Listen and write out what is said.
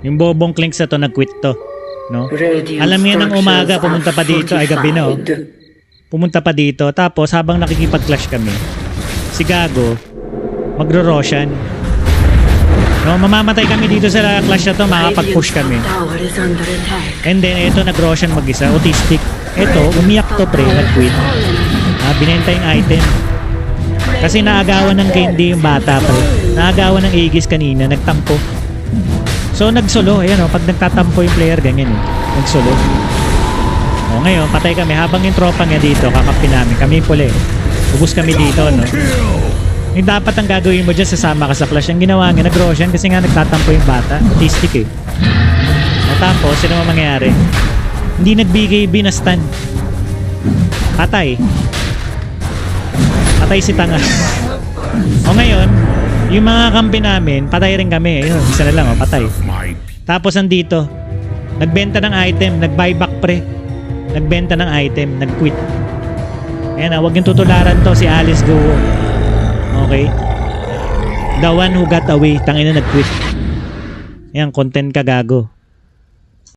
Yung bobong clinks na to, nag-quit to. No? Alam niya ng umaga, pumunta pa dito, ay gabi na, oh. Pumunta pa dito. Tapos, habang nakikipag-clash kami, si Gago, magro-Roshan. No, mamamatay kami dito sa clash na to, makakapag-push kami. And then, ito, nag-Roshan mag-isa, autistic. Ito, umiyak to pre, nag-quit. Ah, binenta yung item. Kasi naagawan ng candy yung bata pre. Naagawan ng Aegis kanina, nagtampo. So nagsolo, ayan o, pag nagtatampo yung player, ganyan eh. Nagsolo. O ngayon, patay kami. Habang yung tropa niya dito, kakampi namin. Kami yung puli. Ubus kami dito, no? Yung dapat ang gagawin mo dyan, sasama ka sa clash. Ang ginawa niya, nag-Roshan kasi nga nagtatampo yung bata. Autistic eh. O tapos, sino mo mangyayari? Hindi binastan. Patay. Patay si Tanga. o ngayon, yung mga kampi namin, patay rin kami. Ayun, isa na lang, o, patay. Tapos andito, nagbenta ng item, nag-buyback pre. Nagbenta ng item, nag-quit. Ayan na, huwag yung tutularan to si Alice Go. Okay? The one who got away, tangina nag-quit. Ayan, content ka gago.